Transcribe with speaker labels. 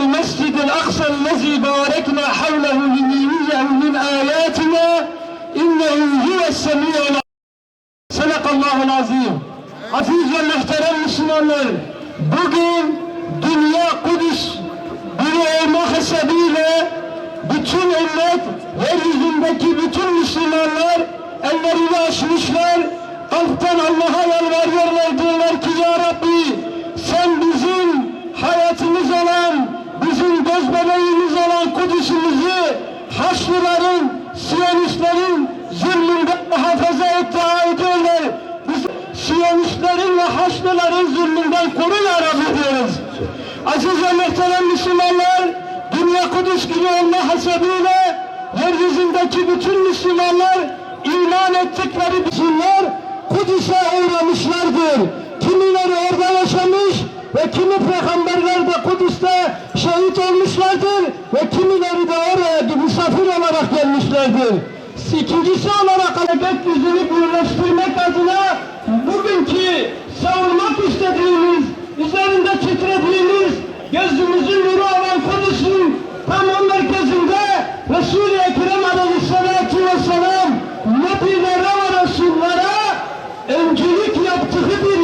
Speaker 1: المسجد الأقصى الذي باركنا حوله لنريه من آياتنا إنه هو السميع العليم Sadakallahu azim. Aziz ve muhterem Müslümanlar, bugün Dünya Kudüs günü olmak hasebiyle bütün ümmet, yeryüzündeki bütün Müslümanlar ellerini açmışlar, kalpten Allah'a yalvarıyorlar Siyonistlerin zulmünden muhafaza et ediyorlar. Biz Siyonistlerin ve Haçlıların zulmünden koru ya Rabbi diyoruz. Aziz ve muhterem Müslümanlar, Dünya Kudüs günü olma hasebiyle yeryüzündeki bütün Müslümanlar iman ettikleri Müslümanlar Kudüs'e uğramışlardır. Kimileri orada yaşamış ve kimi peygamberler de Kudüs'te şehit olmuşlardır ve kimileri de misafir olarak gelmişlerdir. İkincisi olarak elbet yüzünü birleştirmek adına bugünkü savunmak istediğimiz, üzerinde titrediğimiz, gözümüzün nuru olan Kudüs'ün tam merkezinde Resul-i Ekrem Aleyhisselatü Vesselam Nebilere ve Resullere öncülük yaptığı bir